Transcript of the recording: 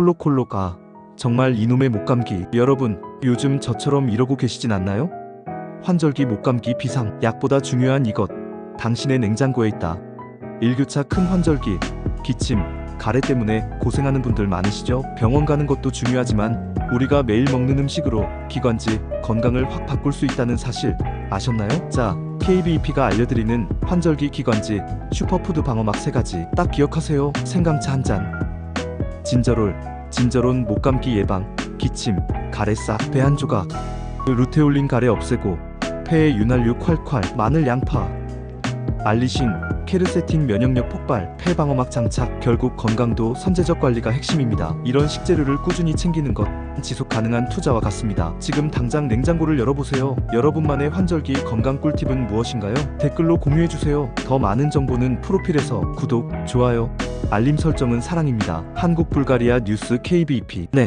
콜록콜록 아 정말 이놈의 목감기. 여러분 요즘 저처럼 이러고 계시진 않나요? 환절기 목감기 비상. 약보다 중요한 이것. 당신의 냉장고에 있다. 1교차 큰 환절기. 기침 가래 때문에 고생하는 분들 많으시죠? 병원 가는 것도 중요하지만 우리가 매일 먹는 음식으로 기관지 건강을 확 바꿀 수 있다는 사실 아셨나요? 자 KBEP가 알려드리는 환절기 기관지 슈퍼푸드 방어막 3가지. 딱 기억하세요. 생강차 한잔 진저롤 진저론 목감기 예방 기침 가래 싹 배 한 조각. 루테올린 가래 없애고 폐의 윤활유 콸콸 마늘 양파. 알리신 케르세틴 면역력 폭발 폐 방어막 장착. 결국 건강도 선제적 관리가 핵심입니다. 이런 식재료를 꾸준히 챙기는 것 지속 가능한 투자와 같습니다. 지금 당장 냉장고를 열어보세요. 여러분만의 환절기 건강 꿀팁은 무엇인가요? 댓글로 공유해주세요. 더 많은 정보는 프로필에서 구독 좋아요 알림 설정은 사랑입니다. 한국 불가리아 뉴스 KBP 네